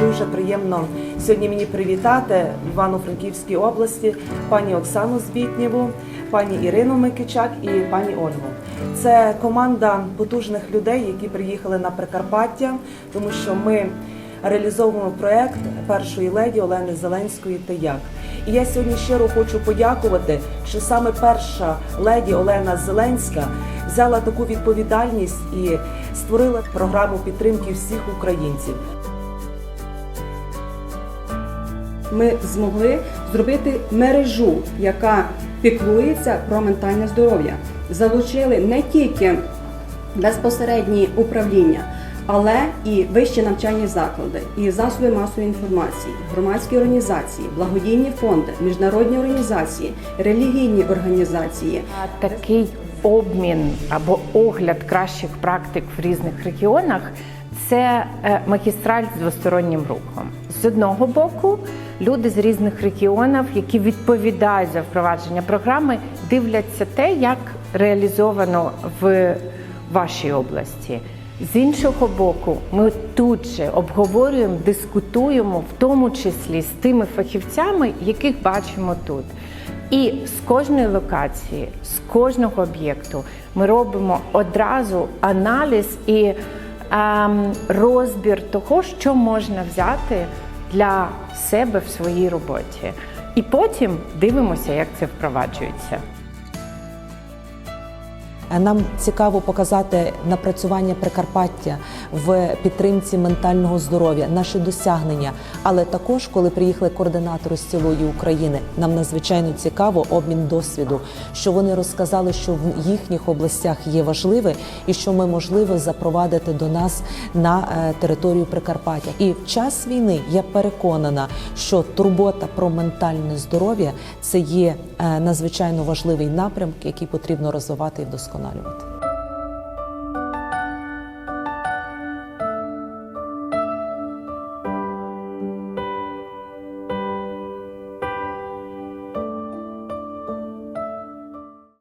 дуже приємно сьогодні мені привітати в Івано-Франківській області пані Оксану Збітнєву, пані Ірину Микичак і пані Ольгу. Це команда потужних людей, які приїхали на Прикарпаття, тому що ми реалізовуємо проект першої леді Олени Зеленської «Ти як?». І я сьогодні щиро хочу подякувати, що саме перша леді Олена Зеленська взяла таку відповідальність і створила програму підтримки всіх українців. Ми змогли зробити мережу, яка піклується про ментальне здоров'я. Залучили не тільки безпосередні управління, але і вищі навчальні заклади, і засоби масової інформації, громадські організації, благодійні фонди, міжнародні організації, релігійні організації. Такий обмін або огляд кращих практик в різних регіонах це е, магістраль з двостороннім рухом. З одного боку, люди з різних регіонів, які відповідають за впровадження програми, дивляться те, як реалізовано в вашій області. З іншого боку, ми тут же обговорюємо, дискутуємо, в тому числі з тими фахівцями, яких бачимо тут. І з кожної локації, з кожного об'єкту ми робимо одразу аналіз і розбір того, що можна взяти для себе в своїй роботі. І потім дивимося, як це впроваджується. Нам цікаво показати напрацювання Прикарпаття в підтримці ментального здоров'я, наші досягнення. Але також, коли приїхали координатори з цілої України, нам надзвичайно цікаво обмін досвіду, що вони розказали, що в їхніх областях є важливе і що ми можливо запровадити до нас на е, територію Прикарпаття. І в час війни я переконана, що турбота про ментальне здоров'я це є е, надзвичайно важливий напрямок, який потрібно розвивати і вдосконалювати. となるわ。